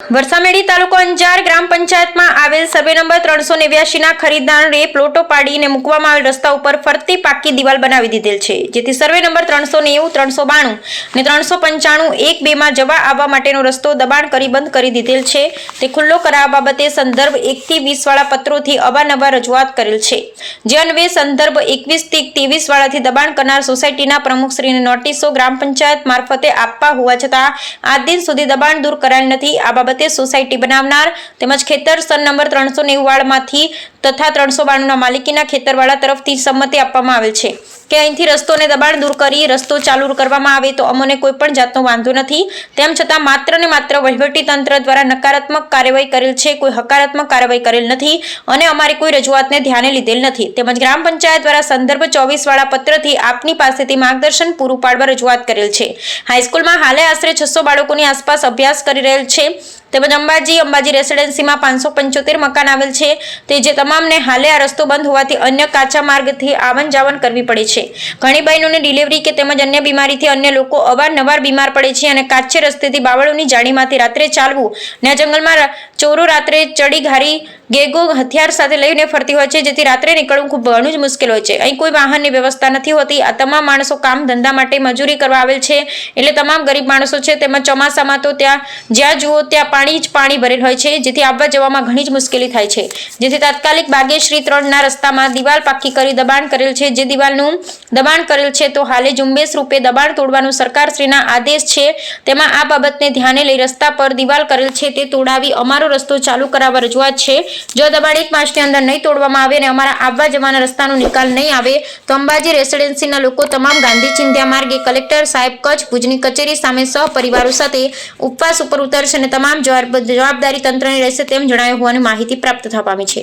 વરસામેડી તાલુકો અંજાર ગ્રામ પંચાયતમાં આવેલ સર્વે નંબર ત્રણસો નેવ્યાસીના ખરીદદારે પ્લોટો પાડીને મૂકવામાં આવેલ રસ્તા ઉપર ફરતી પાકી દિવાલ બનાવી દીધેલ છે, જેથી સર્વે નંબર ત્રણસો નેવું, ત્રણસો બાણું અને ત્રણસો પંચાણું એક બેમાં જવા આવવા માટેનો રસ્તો દબાણ કરી બંધ કરી દીધેલ છે. તે ખુલ્લો કરાવવા બાબતે સંદર્ભ એકથી વીસ વાળા પત્રોથી અવારનવાર રજૂઆત કરેલ છે. જે અન્વે સંદર્ભ એકવીસથી ત્રેવીસ વાળાથી દબાણ કરનાર સોસાયટીના પ્રમુખશ્રીને નોટિસો ગ્રામ પંચાયત મારફતે આપવા હોવા છતાં આજ દિન સુધી દબાણ દૂર કરાયેલ નથી. આ બાબતે સોસાયટી બનાવનાર તેમજ ખેતર સન નંબર ત્રણસો નેવું વાળામાંથી તથા ત્રણસો બાણુંના માલિકીના ખેતરવાળા તરફથી સંમતિ આપવામાં આવેલ છે કે અહીંથી રસ્તોને દબાણ દૂર કરી રસ્તો ચાલુ કરવામાં આવે તો અમને કોઈ પણ જાતનો વાંધો નથી. તેમ છતાં માત્ર ને માત્ર તંત્ર દ્વારા નકારાત્મક કાર્યવાહી કરેલ છે, કોઈ હકારાત્મક કાર્યવાહી કરેલ નથી અને અમારી કોઈ રજૂઆતને ધ્યાને લીધેલ નથી. તેમજ ગ્રામ પંચાયત દ્વારા સંદર્ભ ચોવીસવાળા પત્રથી આપની પાસેથી માર્ગદર્શન પૂરું પાડવા રજૂઆત કરેલ છે. હાઈસ્કૂલમાં હાલે આશરે છસો બાળકોની આસપાસ અભ્યાસ કરી રહેલ છે. તેમજ અંબાજી અંબાજી રેસિડેન્સીમાં પાંચસો પંચોતેર મકાન આવેલ છે. તે જે તમામને હાલે આ રસ્તો બંધ હોવાથી અન્ય કાચા માર્ગથી આવન જાવન કરવી પડે છે. ઘણી બહેનોને ડિલિવરી કે તેમજ અન્ય બીમારીથી અન્ય લોકો અવારનવાર બીમાર પડે છે અને કાચે રસ્તેથી બાવળોની જાળીમાંથી રાત્રે ચાલવું. ને જંગલમાં ચોરો રાત્રે ચડી ઘારી ગેગો હથિયાર સાથે લઈને ફરતી હોય છે, જેથી રાત્રે નીકળવું ખૂબ ઘણું જ મુશ્કેલ હોય છે. અહીં કોઈ વાહનની વ્યવસ્થા નથી હોતી. આ તમામ માણસો કામ ધંધા માટે મજૂરી કરવા આવેલ છે. એટલે તમામ ગરીબ માણસો છે, તેમજ ચોમાસામાં તો ત્યાં જ્યાં જુઓ ત્યાં પાણી જ પાણી ભરેલ હોય છે, જેથી આવવા જવામાં ઘણી જ મુશ્કેલી થાય છે. જેથી તાત્કાલિક બાગેશ્રી ત્રણના રસ્તામાં દિવાલ પાકી કરી દબાણ કરેલ છે. જે દિવાલનું દબાણ કરેલ છે, તો હાલે ઝુંબેશ રૂપે દબાણ તોડવાનું સરકારશ્રીના આદેશ છે. તેમાં આ બાબતને ધ્યાને લઈ રસ્તા પર દિવાલ કરેલ છે, તે તોડાવી અમારો રસ્તો ચાલુ કરાવવા રજૂઆત છે. જો દબાણ એક માસની અંદર નહીં તોડવામાં આવે અને અમારા આવવા જવાના રસ્તાનો નિકાલ નહીં આવે, તો અંબાજી રેસિડેન્સીના લોકો તમામ ગાંધી ચિંધ્યા માર્ગે કલેક્ટર સાહેબ કચ્છ, ભુજની કચેરી સામે સહપરિવારો સાથે ઉપવાસ ઉપર ઉતરશે અને તમામ જવાબદારી તંત્રની રહેશે તેમ જણાવ્યું હોવાની માહિતી પ્રાપ્ત થવા પામી છે.